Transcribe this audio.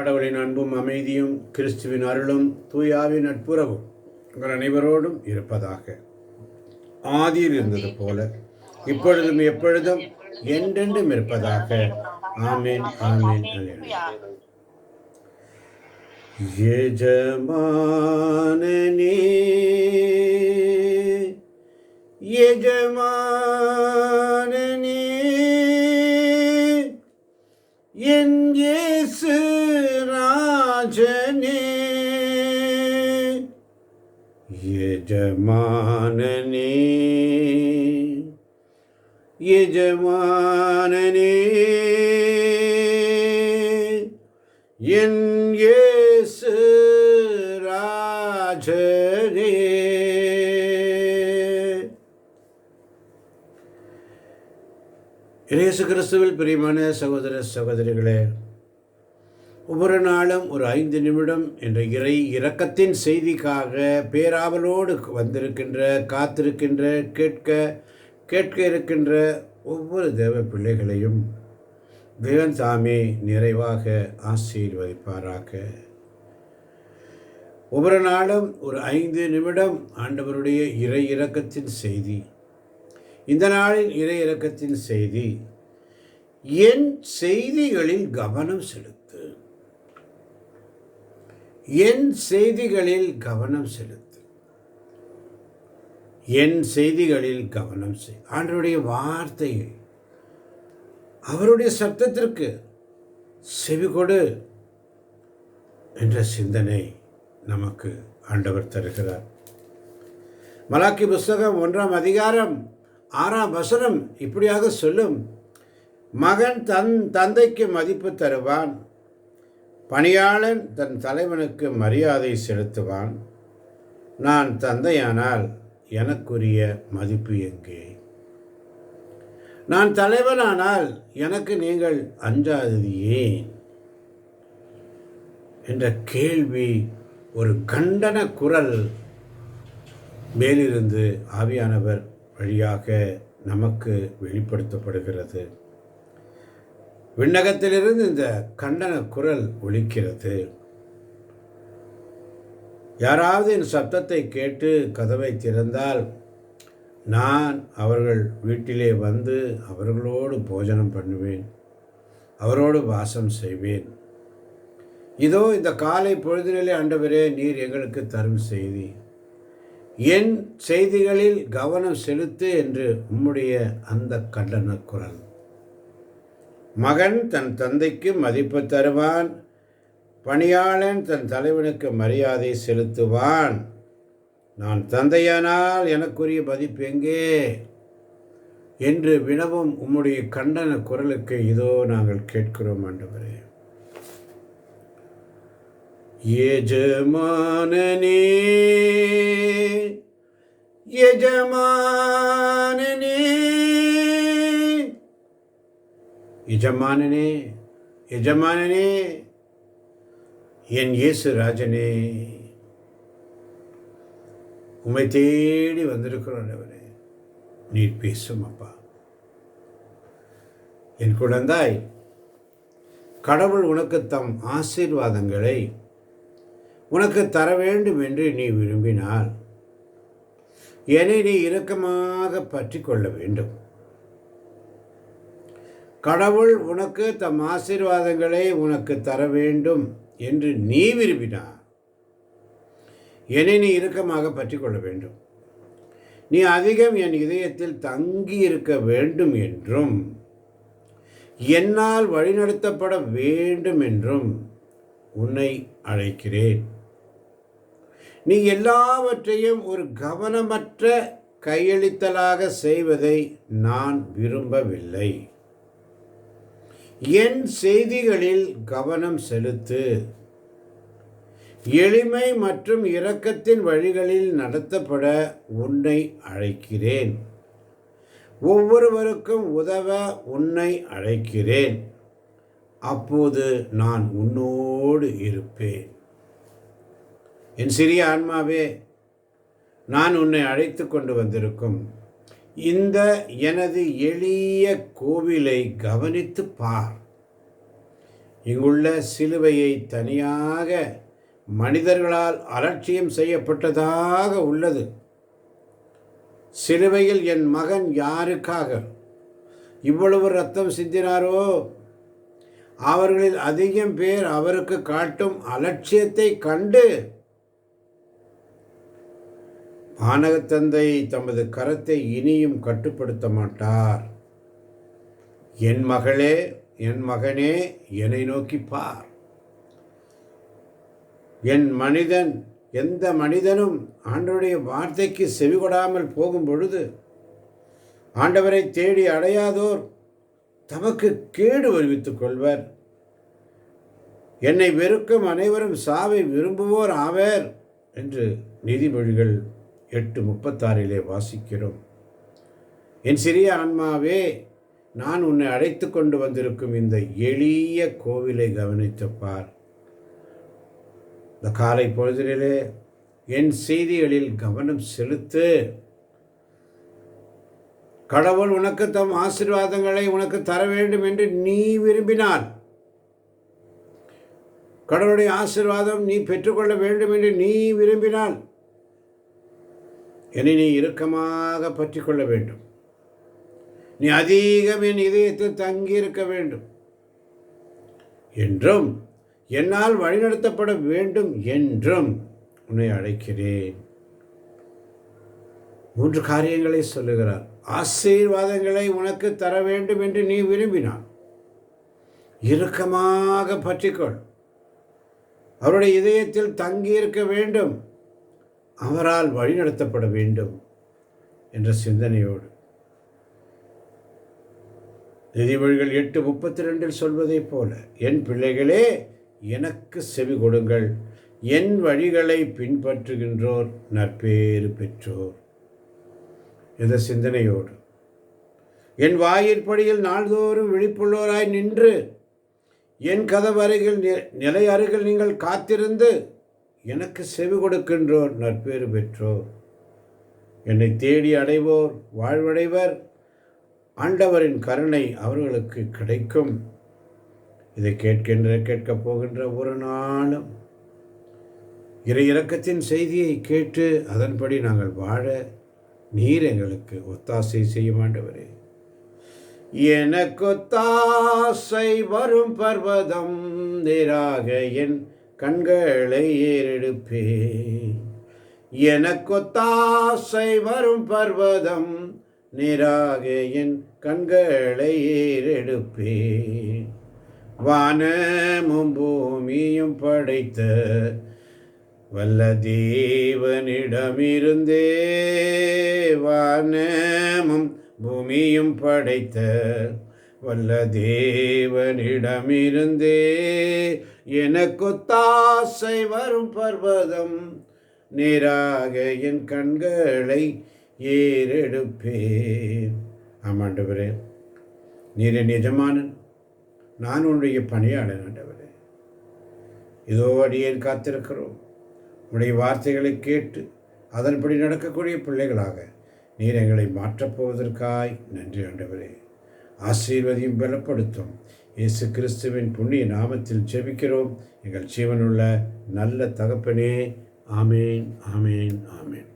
கடவுளின் அன்பும் அமைதியும் கிறிஸ்துவின் அருளும் தூயாவின் நட்புறவும் உங்கள் அனைவரோடும் இருப்பதாக. ஆதியில் இருந்தது போல இப்பொழுதும் எப்பொழுதும் என்றென்றும் இருப்பதாக. ஆமேன் ஆமேன் எஜமானனே எஜமானனே எஜமானனே என் ஏசு ராஜனே இயேசு கிறிஸ்துவில் பிரியமான சகோதர சகோதரிகளே ஒவ்வொரு நாளும் ஒரு ஐந்து நிமிடம் என்ற இறை இரக்கத்தின் செய்திக்காக பேராவலோடு வந்திருக்கின்ற காத்திருக்கின்ற கேட்க கேட்க இருக்கின்ற ஒவ்வொரு தேவ பிள்ளைகளையும் தேவன் தாமே நிறைவாக ஆசீர்வதிப்பாராக. ஒவ்வொரு நாளும் ஒரு ஐந்து நிமிடம் ஆண்டவருடைய இறை இறக்கத்தின் செய்தி. இந்த நாளின் இறை இறக்கத்தின் செய்தி என் செய்திகளில் கவனம் செலுத்த என் செய்திகளில் கவனம் செலுத்து. என் செய்திகளில் கவனம் செய் ஆண்டருடைய வார்த்தையை அவருடைய சத்தத்திற்கு செவி கொடு என்ற சிந்தனை நமக்கு ஆண்டவர் தருகிறார். மலாக்கி புஸ்தகம் ஒன்றாம் அதிகாரம் ஆறாம் வசனம் இப்படியாக சொல்லும். மகன் தன் தந்தைக்கு மதிப்பு தருவான். பணியாளன் தன் தலைவனுக்கு மரியாதை செலுத்துவான். நான் தந்தையானால் எனக்குரிய மதிப்பு எங்கே? நான் தலைவனானால் எனக்கு நீங்கள் அஞ்சாதது ஏன்? என்ற கேள்வி ஒரு கண்டன குரல் மேலிருந்து ஆவியானவர் வழியாக நமக்கு வெளிப்படுத்தப்படுகிறது. விண்ணகத்திலிருந்து இந்த கண்டன குரல் ஒலிக்கிறது. யாராவது என் சப்தத்தை கேட்டு கதவை திறந்தால் நான் அவர்கள் வீட்டிலே வந்து அவர்களோடு போஜனம் பண்ணுவேன். அவரோடு வாசம் செய்வேன். இதோ இந்த காலை பொழுதினிலே ஆண்டவரே நீர் எங்களுக்கு தரும் செய்தி. என் செய்திகளில் கவனம் செலுத்து என்று உம்முடைய அந்த கண்டன குரல். மகன் தன் தந்தைக்கு மதிப்பு தருவான் பணியாளன் தன் தலைவனுக்கு மரியாதை செலுத்துவான். நான் தந்தையானால் எனக்குரிய மதிப்பு எங்கே? என்று வினவும் உம்முடைய கண்டன குரலுக்கு இதோ நாங்கள் கேட்கிறோம் ஆண்டவரே. எஜமானனே எஜமான எஜமானனே எஜமானனே என் இயேசு ராஜனே. உமை தேடி வந்திருக்கிறோம் நீர் பேசும் அப்பா. என் குழந்தாய் கடவுள் உனக்கு தம் ஆசீர்வாதங்களை உனக்கு தர வேண்டும் என்று நீ விரும்பினால் என்னை நீ இறுக்கமாக பற்றி கொள்ள வேண்டும். கடவுள் உனக்கு தம் ஆசீர்வாதங்களை உனக்கு தர வேண்டும் என்று நீ விரும்பினார் என்னை நீ இறுக்கமாக பற்றி கொள்ள வேண்டும். நீ அதிகம் என் இதயத்தில் தங்கி இருக்க வேண்டும் என்றும் என்னால் வழிநடத்தப்பட வேண்டும் என்றும் உன்னை அழைக்கிறேன். நீ எல்லாவற்றையும் ஒரு கவனமற்ற கையளித்தலாக செய்வதை நான் விரும்பவில்லை. என் செய்திகளில் கவனம் செலுத்து. எளிமை மற்றும் இரக்கத்தின் வழிகளில் நடத்தப்பட உன்னை அழைக்கிறேன். ஒவ்வொருவருக்கும் உதவ உன்னை அழைக்கிறேன். அப்போது நான் உன்னோடு இருப்பேன். என் சிறிய ஆன்மாவே நான் உன்னை அழைத்து கொண்டு வந்திருக்கும். இந்த எனது எளிய கோவிலை கவனித்து பார். இங்குள்ள சிலுவையை தனியாக மனிதர்களால் அலட்சியம் செய்யப்பட்டதாக உள்ளது. சிலுவையில் என் மகன் யாருக்காக? இவ்வளவு ரத்தம் சிந்தினாரோ? அவர்களில் அதிகம் பேர் அவருக்கு காட்டும் அலட்சியத்தை கண்டு ஆனகத்தந்தை தமது கரத்தை இனியும் கட்டுப்படுத்த மாட்டார் என் மகளே என் மகனே என்னை நோக்கி பார். என் மனிதன் எந்த மனிதனும் ஆண்டவருடைய வார்த்தைக்கு செவிகொடாமல் போகும் பொழுது ஆண்டவரை தேடி அடையாதோர் தமக்கு கேடு வருவித்துக் கொள்வர். என்னை வெறுக்கும் அனைவரும் சாவை விரும்புவோர் ஆவர் என்று நீதிமொழிகள் எட்டு முப்பத்தாறிலே வாசிக்கிறோம். என் சிறிய ஆன்மாவே நான் உன்னை அழைத்து கொண்டு வந்திருக்கும் இந்த எளிய கோவிலை கவனித்து பார். இந்த காலை பொழுதிலே என் செய்திகளில் கவனம் செலுத்து. கடவுள் உனக்கு தம் ஆசீர்வாதங்களை உனக்கு தர வேண்டும் என்று நீ விரும்பினால் கடவுளுடைய ஆசீர்வாதம் நீ பெற்றுக்கொள்ள வேண்டும் என்று நீ விரும்பினால் என்னை நீ இறுக்கமாக பற்றி கொள்ள வேண்டும். நீ அதிகம் என் இதயத்தில் தங்கியிருக்க வேண்டும். என்றும் என்னால் வழிநடத்தப்பட வேண்டும் என்றும் உன்னை அழைக்கிறேன். மூன்று காரியங்களை சொல்லுகிறார். ஆசீர்வாதங்களை உனக்கு தர வேண்டும் என்று நீ விரும்பினான் இறுக்கமாக பற்றிக்கொள் அவருடைய இதயத்தில் தங்கியிருக்க வேண்டும். அவரால் வழிநடத்தப்பட வேண்டும் என்ற சிந்தனையோடு. நிதிமொழிகள் எட்டு முப்பத்தி ரெண்டில் சொல்வதைப் போல என் பிள்ளைகளே எனக்கு செவி கொடுங்கள். என் வழிகளை பின்பற்றுகின்றோர் நற்பேறு பெற்றோர். என்ற சிந்தனையோடு. என் வாயிற்படியில் நாள்தோறும் விழிப்புள்ளோராய் நின்று என் கதவருகில் நிலை அருகில் நீங்கள் காத்திருந்து எனக்கு செவி கொடுக்கின்றோர் நற்பேறு பெற்றோர். என்னை தேடி அடைவோர் வாழ்வடைவர். ஆண்டவரின் கருணை அவர்களுக்கு கிடைக்கும். இதை கேட்கின்ற கேட்கப் போகின்ற ஒரு நாளும் இறை இறக்கத்தின் செய்தியை கேட்டு அதன்படி நாங்கள் வாழ நீர் எங்களுக்கு ஒத்தாசை செய்ய மாண்டவரே எனக்கொத்தாசை வரும் பர்வதம் நேராக என் கண்களை ஏறெடுப்பே எனக்கொத்தாசை வரும் பர்வதம் நேராக என் கண்களை ஏறெடுப்பே வானமும் பூமியும் படைத்த வல்ல தேவனிடமிருந்தே வானமும் பூமியும் படைத்த வல்ல தேவனிடமிருந்தே எனக்கு தாசை வரும் பர்வதம் நேராக என் கண்களை ஏறெடுப்பேன். ஆமாண்டவரே நீரே நிஜமானன். நான் உன்னுடைய பணியாளன் ஆண்டவரே. இதோ அடியேன் காத்திருக்கிறோம். உடைய வார்த்தைகளை கேட்டு அதன்படி நடக்கக்கூடிய பிள்ளைகளாக நீர் எங்களை மாற்றப்போவதற்காய் நன்றி ஆண்டவரே. ஆசீர்வதியும் பலப்படுத்தும். இயேசு கிறிஸ்துவின் புண்ணிய நாமத்தில் ஜெபிக்கிறோம். எங்கள் ஜீவனுள்ள நல்ல தகப்பனே ஆமேன் ஆமேன் ஆமேன்.